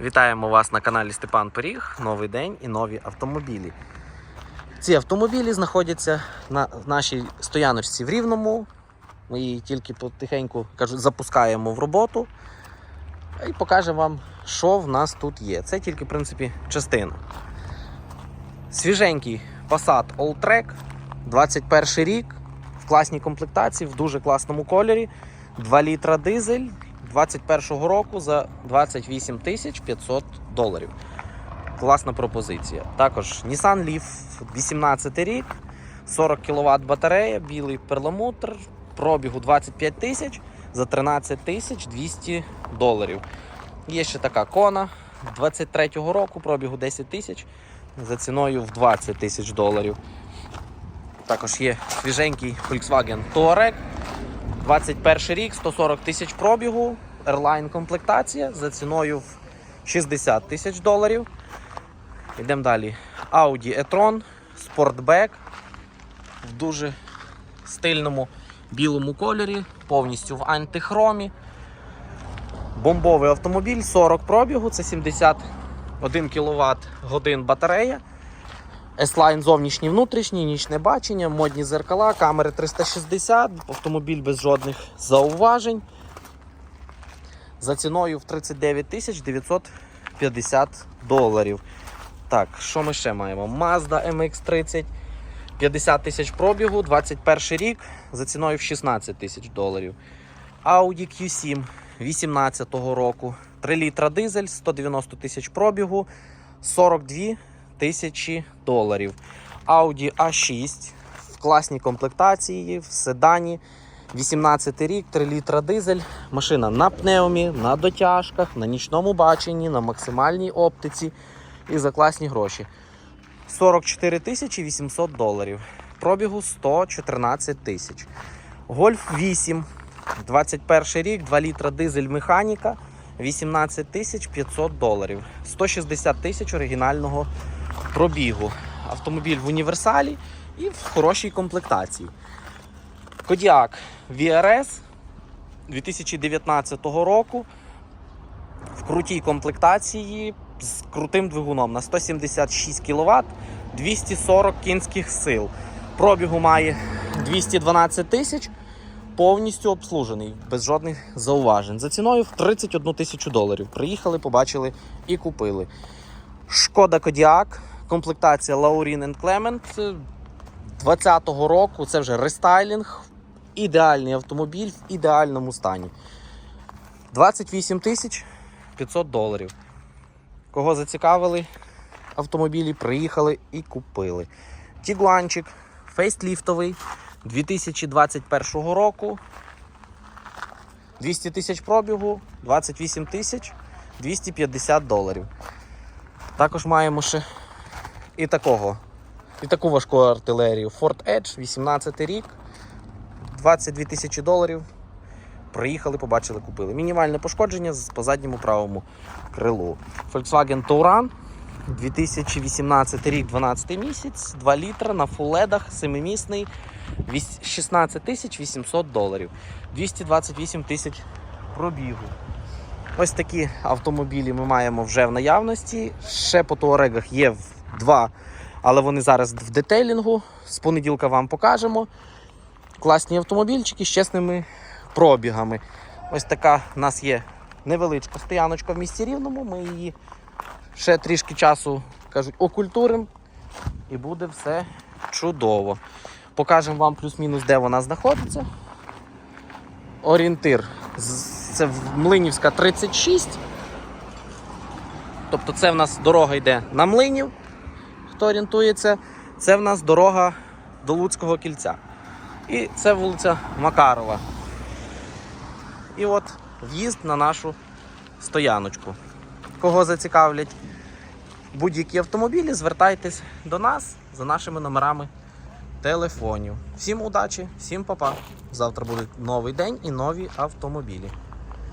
Вітаємо вас на каналі Степан Пиріг. Новий день і нові автомобілі. Ці автомобілі знаходяться на нашій стояночці в Рівному. Ми її тільки потихеньку кажуть, запускаємо в роботу. І покажемо вам, що в нас тут є. Це тільки, в принципі, частина. Свіженький Passat Alltrack, 21 рік, в класній комплектації, в дуже класному кольорі. 2 літра дизель 21-го року за 28 тисяч 500 доларів. Класна пропозиція. Також Nissan Leaf 18 рік, 40 кВт батарея, білий перламутр, пробігу 25 тисяч за 13 тисяч 200 доларів. Є ще така кона 23-го року, пробігу 10 тисяч за ціною в 20 тисяч доларів. Також є свіженький Volkswagen Touareg 21 рік, 140 тисяч пробігу, Airline комплектація за ціною в 60 тисяч доларів. Йдемо далі. Audi e-tron Sportback в дуже стильному білому кольорі, повністю в антихромі. Бомбовий автомобіль 40 пробігу, це 71 кВт годин батарея. S-Line зовнішній внутрішній, нічне бачення, модні зеркала, камери 360, автомобіль без жодних зауважень. За ціною в 39 тисяч 950 доларів. Так, що ми ще маємо? Mazda MX-30, 50 тисяч пробігу, 21 рік, за ціною в 16 тисяч доларів. Audi Q7 18 року, 3 літра дизель, 190 тисяч пробігу, 42 тисячі доларів. Audi A6 в класній комплектації, в седані. 18 рік, 3 літра дизель. Машина на пневмі, на дотяжках, на нічному баченні, на максимальній оптиці і за класні гроші. 44 тисячі 800 доларів. Пробігу 114 тисяч. Гольф 8. 21 рік, 2 літра дизель механіка. 18 тисяч 500 доларів. 160 тисяч оригінального пробігу. Автомобіль в універсалі і в хорошій комплектації. Кодіак VRS 2019 року в крутій комплектації з крутим двигуном на 176 кВт, 240 кінських сил. Пробігу має 212 тисяч, повністю обслужений, без жодних зауважень. За ціною в 31 тисячу доларів. Приїхали, побачили і купили. Шкода Кодіак, комплектація Laurin Clement 20-го року. Це вже рестайлінг. Ідеальний автомобіль в ідеальному стані. 28 тисяч 500 доларів. Кого зацікавили автомобілі, приїхали і купили. Тігуанчик фейсліфтовий 2021 року. 200 тисяч пробігу, 28 тисяч 250 доларів. Також маємо ще і такого, і таку важку артилерію. Ford Edge, 18 рік, 22 тисячі доларів. Приїхали, побачили, купили. Мінімальне пошкодження по задньому правому крилу. Volkswagen Touran, 2018 рік, 12 місяць, 2 літра на фуледах, 7-місний, 16 тисяч 800 доларів, 228 тисяч пробігу. Ось такі автомобілі ми маємо вже в наявності. Ще по туарегах є в- два, але вони зараз в детейлінгу. З понеділка вам покажемо. Класні автомобільчики з чесними пробігами. Ось така в нас є невеличка стояночка в місті Рівному. Ми її ще трішки часу кажуть, окультуримо і буде все чудово. Покажемо вам плюс-мінус, де вона знаходиться. Орієнтир. Це Млинівська 36. Тобто це в нас дорога йде на млинів. Хто орієнтується, це в нас дорога до Луцького кільця. І це вулиця Макарова. І от в'їзд на нашу стояночку. Кого зацікавлять будь-які автомобілі, звертайтесь до нас за нашими номерами телефонів. Всім удачі, всім па-па. Завтра буде новий день і нові автомобілі.